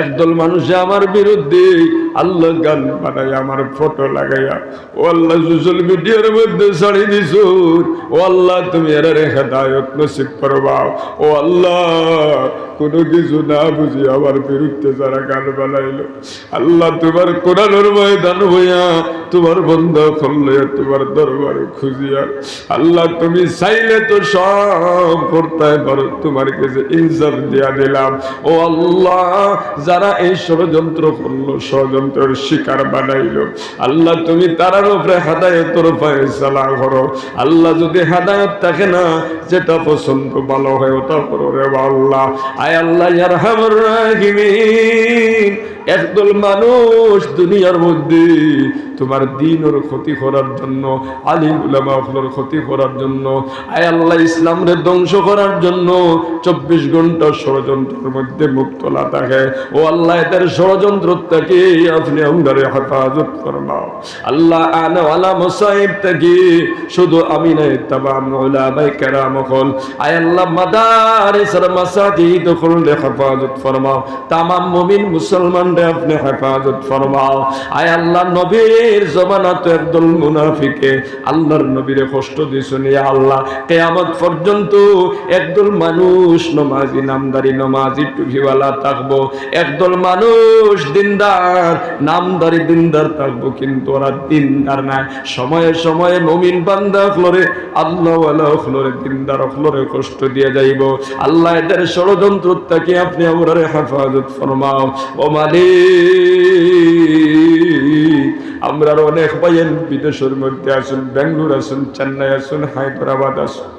একদল মানুষে আমার বিরুদ্ধে আল্লাহ গান বানাই আমার ফটো লাগাইয়া ও আল্লাহ, সোশ্যাল মিডিয়ার মধ্যে ছাড়ি দিস ও আল্লাহ, তুমি এরা রেখা দায়ত নসিব করবা ও আল্লাহ, কোনো কিছু না বুঝি আমার বিরুদ্ধে যারা গান বানাইল। আল্লাহ, তোমার কোরআনের ময়দান হইয়া তোমার বন্ধ করলে তোমার দরবার খুঁজিয়া, আল্লাহ তুমি চাইলে তো সব করতে পারো। তোমার কাছে ইনসাফ দিয়া দিলাম। ও আল্লাহ, যারা এই ষড়যন্ত্র করল, ষড়যন্ত্রের শিকার বানাইলো, আল্লাহ তুমি তারার উপরে হেদায়তর ফয়সালা করো। আল্লাহ যদি হেদায়ত থাকে না, যেটা পছন্দ ভালো হয় ওটা করো রে আল্লাহ। আয় আল্লাহ, ইয়ারহামুর রাহিমিন। একদল মানুষ দুনিয়ার মধ্যে তোমার দিনের ক্ষতি করার জন্য, আলিম উলামা হলোর ক্ষতি করার জন্য, আয় আল্লাহ ইসলামরে ধ্বংস করার জন্য চব্বিশ ঘণ্টা ষড়যন্ত্রের মধ্যে মুক্তলা থাকে। ও আল্লাহ, এদের ষড়যন্ত্র থেকে আপনি আমাদের হেফাজত করবাও আল্লাহ আনাওয়ালা মোসাইব থেকে শুধু আমি নাই ওলামাই কেরাম হল। আয় আল্লাহ হেফাজত ফরমাও। তামাম মুমিন মুসলমানরে আপনি হেফাজত ফরমাও। আয় আল্লাহ, নবীর জমানা তো একদল মুনাফিকে আল্লাহর নবীরে কষ্ট দিছুন ইয়া আল্লাহ, কেয়ামত পর্যন্ত একদল মানুষ নমাজি নামদারি, নমাজি টুপিওয়ালা থাকব। একদল মানুষ দিনদার, নামদারি দিনদার থাকব, কিন্তু ওরা দিনদার নাই। সময়ে সময়ে মমিন বান্দা ফ্লোরে আল্লাহ ফ্লোরে দিনদার ফ্লোরে কষ্ট দিয়ে যাইব। আল্লাহ এদের ষড়যন্ত্র থেকে আপনি আমরা হেফাজত ফরমাও। ও মালিক! আমরা অনেক পাইয়েন বিদেশের মধ্যে আসুন বেঙ্গলোর আসুন চেন্নাই আসুন হায়দ্রাবাদ আসুন।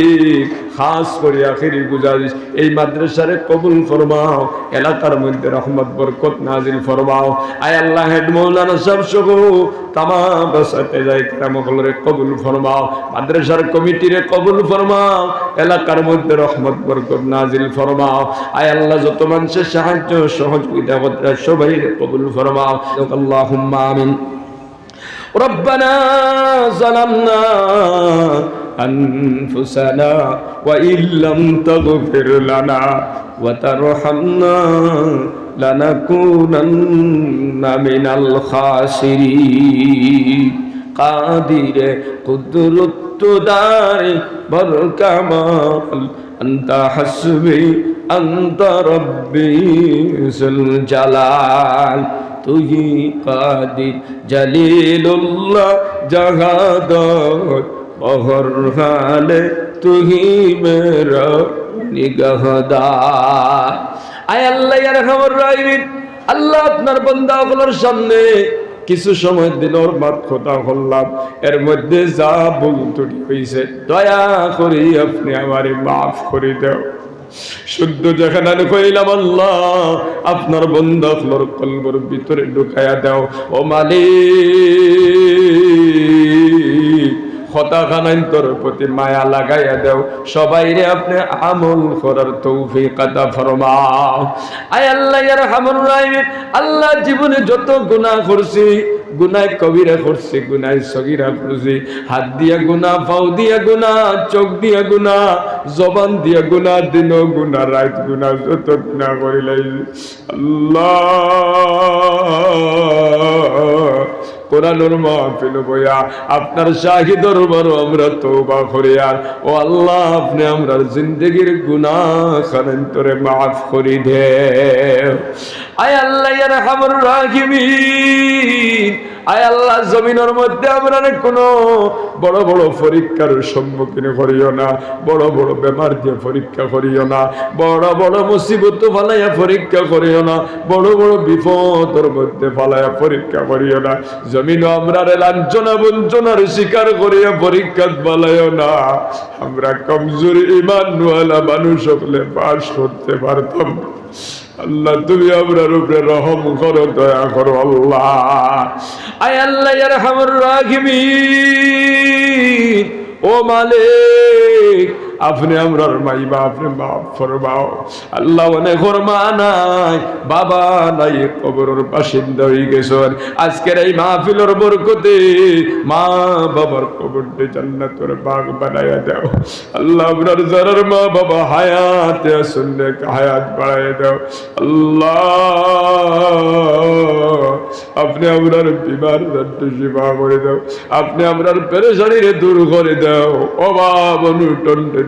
মালিক খাস করে আখিরি গুজারিশ এই মাদ্রাসারে কবুল ফরমাও এলাকার মধ্যে রহমত বরকত নাজিল ফরমাও আয় আল্লাহ হেড মৌলানা সব সহ তামাম বাসাতে যাই কেরাম হলরে কবুল ফরমাও মাদ্রাসার কমিটিরে কবুল ফরমাও এলাকার মধ্যে রহমত বরকত নাজিল ফরমাও আয় আল্লাহ যত মানুষের সাহায্য সহযোগিতা করতে সবাই কবুল ফরমাও আল্লাহুম্মা আমিন ربنا ظلمنا أنفسنا وإن لم تغفر لنا وترحمنا لنكونن من الخاسرين قادر قدرت دار بركمال أنت حسبي أنت ربي ذو الجلال তুহি কাদির জলিলুল্লাহ জাহাদত বহর হালে তুহি মেরা নিগহদার আয় আল্লাহ, ইয়ার খবর রাইবিন আল্লাহ আপনার বান্দাগুলোর সামনে কিছু সময় দিনর মাত কথা করলাম। এর মধ্যে যা ভুল ত্রুটি হয়েছে দয়া করি আপনি আমারে মাফ করে দেও। শুদ্ধ যেখানে আমি কইলাম, আল্লাহ আপনার বন্ধ আপনার কলবর ভিতরে ঢুকাইয়া দাও। ও মালিক হতাখানান্তর প্রতি মায়া লাগাইয়া দেও। সবাই রে আপনি আমল করার তৌফিক আদা ফরমাও। আয় আল্লাহ, ইয়ার হামুর রাহিম আল্লাহ জীবনে যত গুনাহ করছি গুনায় কবিরা করছি গুনায় সগিরা করছি, হাত দিয়া গুনা পাও দিয়া গুনা চোখ দিয়া গুনা জবান দিয়া গুনা দিন গুনা রাত গুনা যত গুনা করিলাই। আল্লাহ কোরআনুর মাহফিল বইয়া আপনার শাহী দরবার আমরা তওবা করি আর, ও আল্লাহ, আপনি আমরা জিন্দগির গুনাহ খানেন তোরে মাফ করি দে। আয় আল্লাহ ইয়ার হামর রাহিমিন। আয় আল্লাহ, জমিনের মধ্যে আমরা কোনো বড় বড় পরীক্ষার সম্মুখীন করিও না, বড় বড় বেমার দিয়ে পরীক্ষা করিও না, বড় বড় মুসিবত ফালাইয়া পরীক্ষা করিও না, বড় বড় বিপদের মধ্যে ফালাইয়া পরীক্ষা করিও না জমিন আমরা লাঞ্ছনা বঞ্চনার শিকার করিয়া পরীক্ষা বলাইও না। আমরা কমজোর ইমান মানুষ হলে পাশ করতে পারতাম। আল্লাহ তুমি আমরার উপরে রহম করো দয়া করো আল্লাহ। ও মালিক আপনি আমরার মাই বা আপনি মাফ ফরমাও। আল্লাহ অনেক ওর মা নাই বাবা নাই, কবরের বাসিন্দা হয়ে গেছেন। আজকের এই মাহফিলের বরকতে মা বাবার কবরতে জান্নাতের বাগ বানায়া দাও। আল্লাহ আপনার যারার মা বাবা হায়াতে আসুন হায়াত বাড়াইয়া দাও। আল্লাহ, আপনি আপনার বিমার সেবা করে দাও। আপনি আপনার পেরেশানিরে দূর করে দাও। অভাব অনুটনকে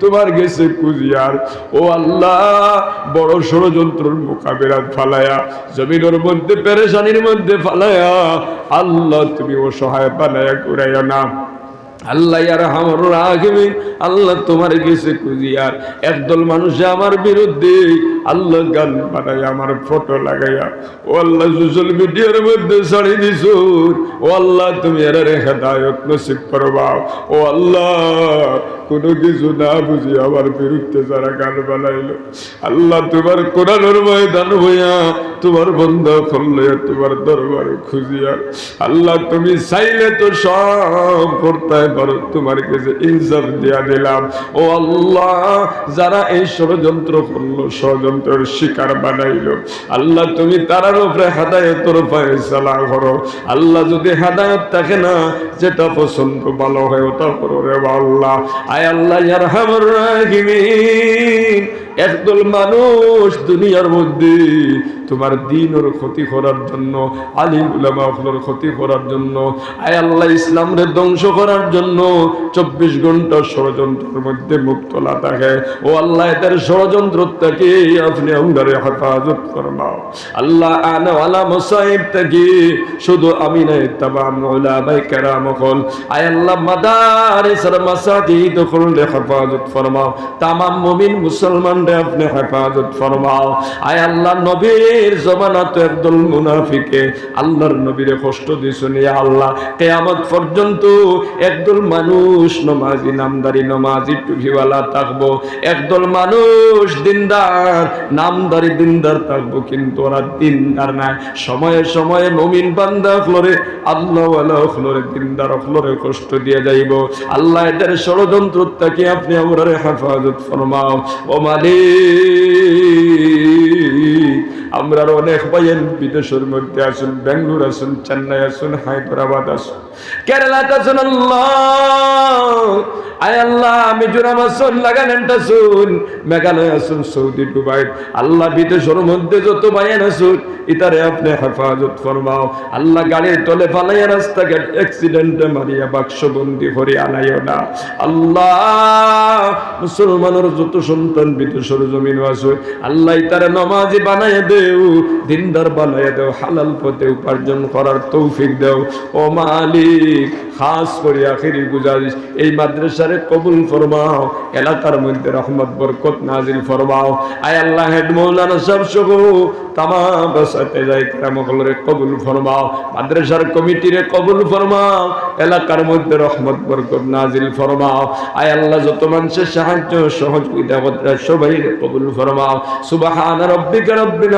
তোমার গেছে কুজিয়ার। ও আল্লাহ, বড় ষড়যন্ত্রের মোকাবেলা ফালায়া, জমিনের মধ্যে, পেরেশানির মধ্যে ফালায়া, আল্লাহ তুমি ও সহায় পালায়া করাইয়া না আল্লাহ আর রাখবেন আল্লাহ তোমার গেছে কুজিয়ার। একদল মানুষে আমার বিরুদ্ধে আল্লাহ গান বানাই আমার ফটো লাগাইয়া, ও আল্লাহ সোশ্যাল মিডিয়ার মধ্যে ছাড়ি দিছ। ও আল্লাহ, তুমি এর হেদায়ত নসিব করবা ও আল্লাহ, কোনো কিছু না বুঝি আমার বিরুদ্ধে যারা গান বানাইলো। আল্লাহ, তোমার কোরআনের ময়দান হইয়া, তোমার বন্ধ করলে তোমার দরবার খুঁজিয়া, আল্লাহ, তুমি চাইলে তো সব করতে পারো তোমার কাছে ইনসাফ দিয়া দিলাম। ও আল্লাহ, যারা এই ষড়যন্ত্র করল ষড়যন্ত্রের শিকার বানাইলো। আল্লাহ তুমি তারার উপরে হেদায়তর ফয়সালা করো। আল্লাহ যদি হেদায়ত থাকে না, যেটা পছন্দ ভালো হয় ওটা করো রে আল্লাহ। আয় আল্লাহ ইয়ার হামর একদল মানুষ দুনিয়ার মধ্যে তোমার দিনের ক্ষতি করার জন্য, আলিম উলামাফলের ক্ষতি করার জন্য, আয় আল্লাহ ইসলামরে ধ্বংস করার জন্য চব্বিশ ঘণ্টা ষড়যন্ত্রের মধ্যে মুক্তলা থাকে। ও আল্লাহ, এদের ষড়যন্ত্র থেকে আপনি আমদারে হেফাজত করবাও আল্লাহ আনাওয়ালা মোসাইব থেকে শুধু আমি নাই তাবাম ওলামাই কেরাম হল। আয় আল্লাহ, মাদারিসের মাসাজিদ খুললে হেফাজত ফরমাও। তামাম মুমিন মুসলমান আপনি হেফাজত ফরমাও। আয় আল্লাহ নবীর জমানা তো একদল মুনাফিকে। আল্লাহর নবীরে কষ্ট দিছুন আল্লাহ। কেয়ামত পর্যন্ত একদল মানুষ নমাজি, নামদারি, নমাজি, টুপিওয়ালা থাকব। একদল মানুষ দিনদার, নামদারি, দিনদার থাকব, কিন্তু ওরা দিনদার নাই সময়ে সময়ে মমিন বান্দা ফ্লোরে আল্লাহ ফ্লোরে দিনদার ফ্লোরে কষ্ট দিয়ে যাইব। আল্লাহ এদের ষড়যন্ত্র থেকে আপনি আমরা হেফাজত ফরমাও। ও মালিক আমরা অনেক ভাইয়ের বিদেশের মধ্যে আসুন বেঙ্গলোর আসুন, চেন্নাই আসুন, হায়দ্রাবাদ আসুন। কেরালাতে আসুন আল্লাহ। মিজোরাম আসুন আসুন আল্লাহ মধ্যে ইতারে আপনি হেফাজত ফরমাও। আল্লাহ, গাড়ির মারিয়া না। আল্লাহ, মুসলমানের যত সন্তান বিদেশের জমিন আসুন আল্লাহ তারে নমাজি বানাইয়া দেও দিনদার বানাইয়া দেও, হালাল পথে উপার্জন করার তৌফিক দেও। ও মালিক, খাস করে আখিরি গুজারিশ, এই মাদ্রাসারে কবুল ফরমাও, এলাকার মধ্যে রহমত, বরকত নাজিল ফরমাও। আয় আল্লাহ, হেড মৌলানা সব যাই কবুল ফরমাও, মাদ্রাসার কমিটিরে কবুল ফরমাও, এলাকার মধ্যে রহমত, বরকত নাজিল ফরমাও। আয় আল্লাহ, যত মানুষের সাহায্য সহযোগিতা সবাই কবুল ফরমাও। রব্বিল